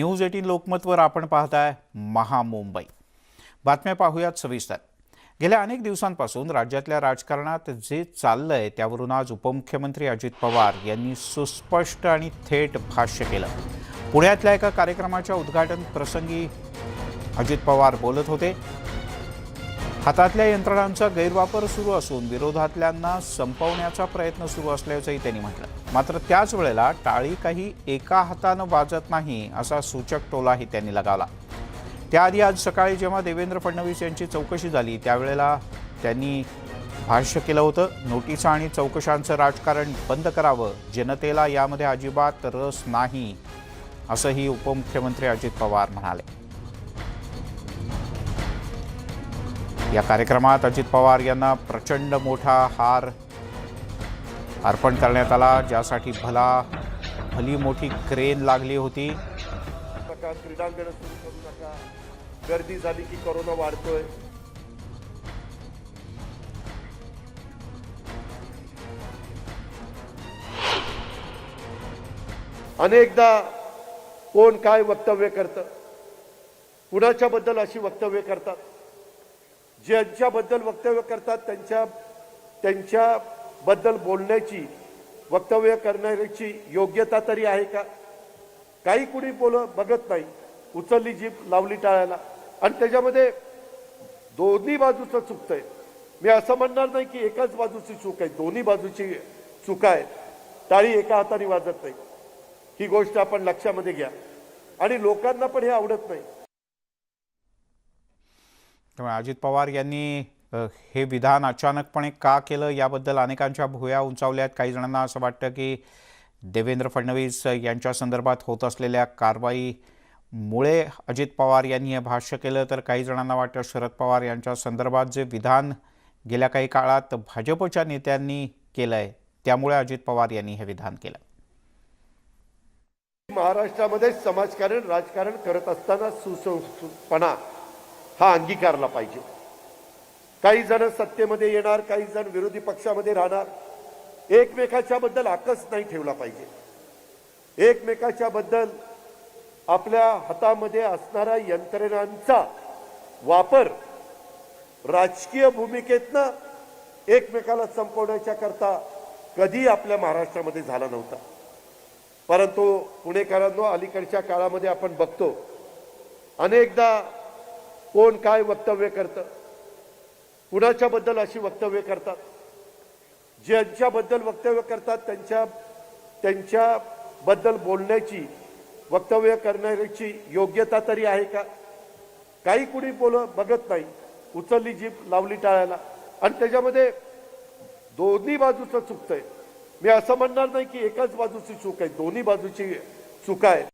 News eighteen लोकमतवर आपण पाहताय महामुंबई. बातम्या पाहूयात सविस्तर. गेल्या अनेक दिवसांपासून राज्यातल्या राजकारणात जे चाललंय त्यावरून आज उपमुख्यमंत्री अजित पवार यांनी सुस्पष्ट आणि थेट भाष्य केलं. पुण्यातल्या एका कार्यक्रमाच्या उद्घाटन प्रसंगी अजित पवार बोलत होते. हातातल्या यंत्रणांचा गैरवापर सुरू असून विरोधातल्यांना संपवण्याचा प्रयत्न सुरू असल्याचंही त्यांनी म्हटलं. मात्र त्याच वेळेला टाळी काही एका हातानं वाजत नाही असा सूचक टोलाही त्यांनी लगावला. त्याआधी आज सकाळी जेव्हा देवेंद्र फडणवीस यांची चौकशी झाली त्यावेळेला त्यांनी भाष्य केलं होतं नोटिसा आणि चौकशांचं राजकारण बंद करावं जनतेला यामध्ये अजिबात रस नाही असंही उपमुख्यमंत्री अजित पवार म्हणाले. या कार्यक्रमात अजित पवार यांना प्रचंड मोठा हार अर्पण करण्यात आला ज्यासाठी भला भली मोठी क्रेन लागली होती. क्रीडांगण सुरू करू नका. गर्दी झाली की कोरोना वाढतोय. अनेकदा कोण काय वक्तव्य करतं? कुणाच्या बद्दल अशी वक्तव्य करतात? ज्यांच्याबद्दल वक्तव्य करतात त्यांच्या त्यांच्याबद्दल बोलण्याची वक्तव्य करण्याची योग्यता तरी आहे का? काही कुणी बोल बघत नाही. उचलली जीप लावली टाळायला. आणि त्याच्यामध्ये दोन्ही बाजूचं चुकतंय. मी असं म्हणणार नाही की एकाच बाजूची चूक आहे. दोन्ही बाजूची चुका आहे. टाळी एका हाताने वाजत नाही. ही गोष्ट आपण लक्षामध्ये घ्या. आणि लोकांना पण हे आवडत नाही. त्यामुळे अजित पवार यांनी हे विधान अचानकपणे का केलं याबद्दल अनेकांच्या भुया उंचावल्यात काही जणांना असं वाटतं की देवेंद्र फडणवीस यांच्या संदर्भात होत असलेल्या कारवाईमुळे अजित पवार यांनी हे भाष्य केलं. तर काही जणांना वाटतं शरद पवार यांच्या संदर्भात जे विधान गेल्या काही काळात भाजपच्या नेत्यांनी केलं आहे त्यामुळे अजित पवार यांनी हे विधान केलं. महाराष्ट्रामध्ये समाजकारण राजकारण करत असताना सुसंस्कृतपणा हा अंगीकारला पाहिजे. काही जण सत्तेमध्ये येणार काही जण विरोधी पक्षामध्ये राहणार. एकमेकाच्या बद्दल आकस नाही ठेवला पाहिजे. एकमेकाच्या बद्दल आपल्या हातामध्ये असणाऱ्या यंत्रणांचा वापर राजकीय भूमिकेतनं एकमेकाला संपवण्याच्या करता कधी आपल्या महाराष्ट्रामध्ये झाला नव्हता. परंतु पुणेकरांनो अलीकडच्या काळामध्ये आपण बघतो अनेकदा कोण काय वक्तव्य करतं? कुणाच्या बद्दल अशी वक्तव्य करतात? ज्यांच्याबद्दल वक्तव्य करतात त्यांच्या त्यांच्याबद्दल बोलण्याची वक्तव्य करण्याची योग्यता तरी आहे का? काही कुणी बोल बघत नाही. उचलली जीप लावली टाळायला. आणि त्याच्यामध्ये दोन्ही बाजूचं चुकतंय. मी असं म्हणणार नाही की एकाच बाजूची चूक आहे. दोन्ही बाजूची चुका आहे.